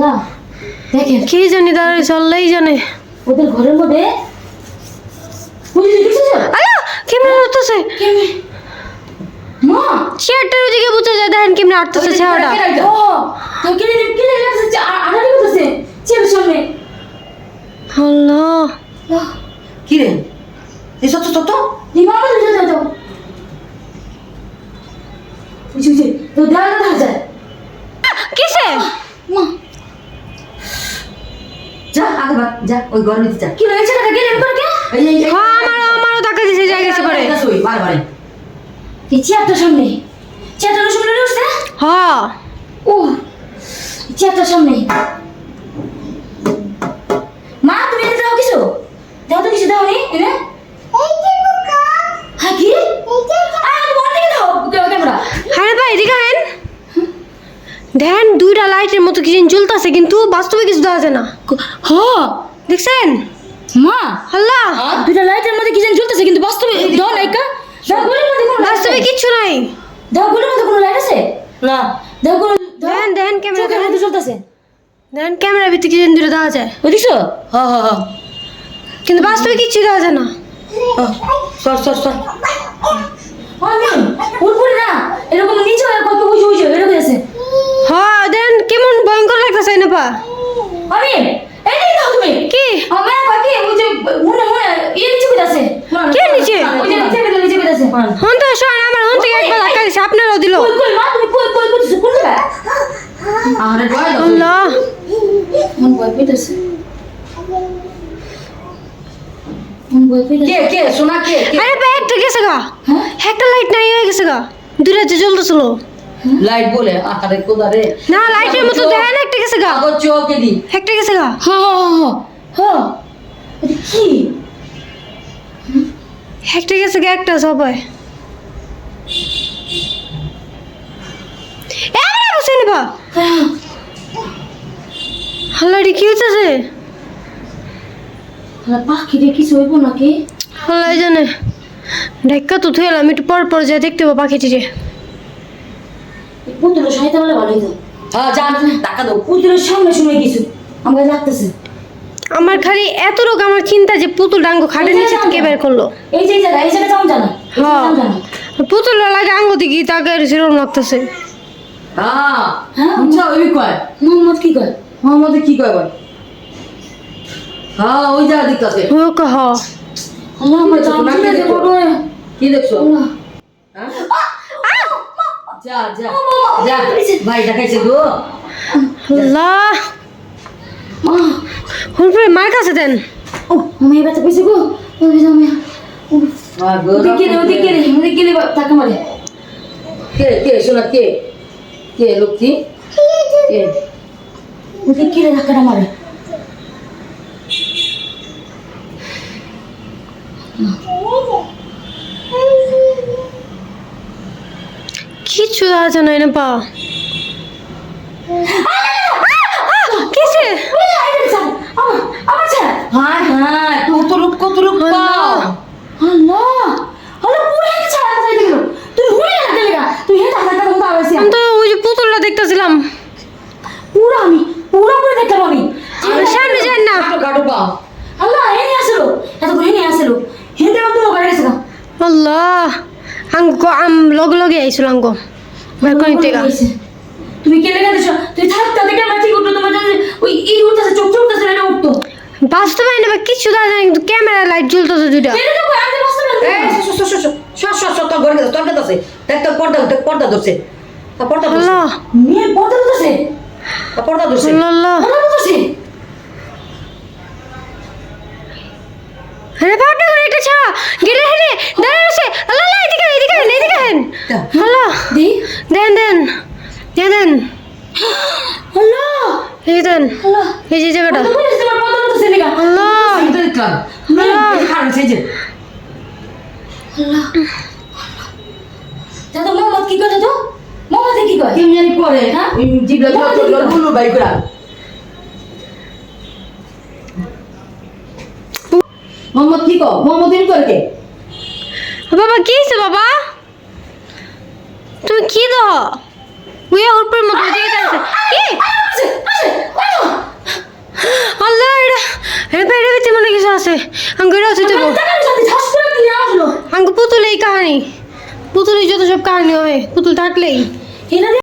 না দেখেন। কি জানি দাঁড়াই চললেই জানে। ওদের ঘরের মধ্যে? আয়া কেমনে কেমনে? মা! চেয়ারটার ওদিকে বুঝে যায় দেখেন কেমনে আটতেছে ছেড়াটা ও তো কেনে কেনে লাগছে আড়াড়ি করতেছে। চেয়ারের সামনে। আল্লাহ। কি রে? বুঝি বুঝি তো দাঁড়া দাঁড়া যায়। কিসে? যা ওই যা কি রয়েছে না গেলে করে কে হ্যাঁ আমারও আমারও টাকা দিছে যাই গেছে পরে এটা শুই বারে বারে এই চেয়ারটার সামনে চেয়ারটার সামনে রয়েছে হ্যাঁ ও চেয়ারটার সামনে দেখেন দুইটা লাইটের মতো কিছু জ্বলতেছে কিন্তু বাস্তবে কিছু দেওয়া যায় না। হ দেখছেন? মা। আল্লাহ। দুইটা লাইটের মধ্যে কি জানি জ্বলতেছে কিন্তু বাস্তবে দাও নাইকা বাস্তবে কিচ্ছু নাই। দাও গলির মধ্যে কোনো লাইট আছে? না। দাও কোনো দেখেন দেখেন ক্যামেরা মধ্যে জ্বলতেছে। দেখেন ক্যামেরার ভিতরে কিছু দূরে দেওয়া যায়। দেখছ হ্যাঁ হ্যাঁ হ্যাঁ। কিন্তু বাস্তবে কিছু দেওয়া যায় না। সর সর সর। না এরকম নিচে কত উঁচু উঁচু এরকম আছে হ্যাঁ দেখেন কেমন ভয়ঙ্কর লাগতেছে না পা আমি এই দিকে দাও তুমি কি আমার কাকি ওই যে মনে মনে ইয়ে নিচে বিদ আছে কে নিচে? ওই যে নিচে বিদ নিচে বিদ আছে হন তো শোন আমার হন থেকে একবার ধাক্কা দিছে আপনারও দিল। কই কই মা তুমি কই কই কই কোন জায়গা আরে ভয় আল্লাহ কে কে শোনা কে কে? আরে ভাই একটা গেছে গা। হ্যাঁ? একটা লাইট নাই হয়ে গেছে গা। দূরে যে জ্বলতেছিল। লাইট বলে আরে না লাইটের মতো দেখেন একটা গেছে গা। আগর চোখে দি। একটা গেছে গা। হ্যাঁ হ্যাঁ হ্যাঁ কি? একটা গেছে একটা সবাই। হাল্লাড়ি কি হইতেছে? পাখি রে কিছু হইব নাকি? হাল্লাই জানে। ঢাক্কা তো থুয়ে এলাম একটু পর পর দেখতে পাবো পাখিটিরে এই পুতুলের সাইতে বলে ভালোই তো হ্যাঁ যা টাকা দাও। পুতুলের সামনে শুনে কিছু আমাকে লাগতেছে। আমার খালি এত রোগ আমার চিন্তা যে পুতুল ডাঙ্গ খাটের নিচে কে বের করল এই যে জায়গা এই জায়গা যাও জানা হ্যাঁ। পুতুল লাগে আঙ্গ দিকে তাকে সেরকম লাগতেছে হ্যাঁ হ্যাঁ? আচ্ছা ওই কয় মোহাম্মদ কি কয় মোহাম্মদে কি কয় বল হ্যাঁ ওই জায়গা দিকতাছে ও কহ আল্লাহ আমার দেখছ? দেবো রে কি দেখছ হ্যাঁ? যা যা যা ভাই দেখাইছে গো আল্লাহ হুলপুরে মার কাছে দেন। ও আমি ব্যথা পেয়েছি গো। ওই যে আমি হ্যাঁ ওদিকে রে ওদিকে রে। ওদিকে রে টাকা মারে। কে কে শোনা কে? কে লক্ষ্মী? কে? ওদিকে রে ধাক্কাটা মারে। কিচ্ছু আছে না এনে পা কিসে ওই যে আইডেন স্যার আমার আমার স্যার হ্যাঁ হ্যাঁ কত লোক কত লোক পাও আল্লাহ আল্লাহ পুরো হেঁটে ছাড়া কোথায় দেখল তুই হুড়ে না গেলে গা তুই হেঁটে হাতে হাতে মতো আবেছি আমি তো ওই যে পুতুলটা দেখতেছিলাম পুরো আমি পুরো পুরো দেখলাম আমি আরে সামনে যান না কাটো কাটো পাও আল্লাহ এনে আসলো এত করে এনে আসলো হেঁটে মতো ওখানে গেছে গা আল্লাহ। আঙ্গ আম লগে লগে আইছিল আঙ্গ। নিতে গা। তুমি কে লেগে দিছো তুই থাক তাতে ক্যামেরা ঠিক উঠতো তোমার ওই ইট উঠতেছে চোখ চোখ উঠতেছে এটা উঠতো। বাস্তবে বা কিচ্ছু দেখা যায় না, কিন্তু ক্যামেরা লাইট জ্বলতেছে দুইটা। এটা তো আমি বসতে এই পারছি শো শো শো শো শো শো শো তোর কাছে আছে। দেখ তোর পর্দা দেখ পর্দা ধরছে। তোর পর্দা ধরছে। আল্লাহ। মেয়ে পড়তে উঠতেছে তোর পর্দা ধরছে। আল্লাহ পড়তে উঠতেছে আরে বাপটা করে একটা ছা গেটে হেরে দাঁড়ায় আছে আল্লাহ আল্লাহ এদিকে আয়, এদিকে আয়, এদিকে আয়। আল্লাহ দি দেন দেন দেন দেন আল্লাহ এই দেন আল্লাহ এই যে জায়গাটা কত বলিস তোমার পড়তে উঠতেছে লেগা আল্লাহ আমি তো দেখলাম এই যে খারাপ সেই যে আল্লাহ দাদা মোহাম্মদ কি করে তো মোহাম্মদ কি করে কেমন জানি করে হ্যাঁ? জিবলা বলল ভাই করা মোহাম্মদ কি কো মোহাম্মদ এর করে কে বাবা কি হয়েছে বাবা তুমি কি দাও উইয়া উপরের মতো এদিকে যাচ্ছে কি আল্লাহ এটা এর বাইরে ভিতরে মনে কিছু আছে। আমি এটা হচ্ছে দেবো আমি পুতুল এই কাহিনী। পুতুলই যত সব কাহিনী হবে পুতুল থাকলেই।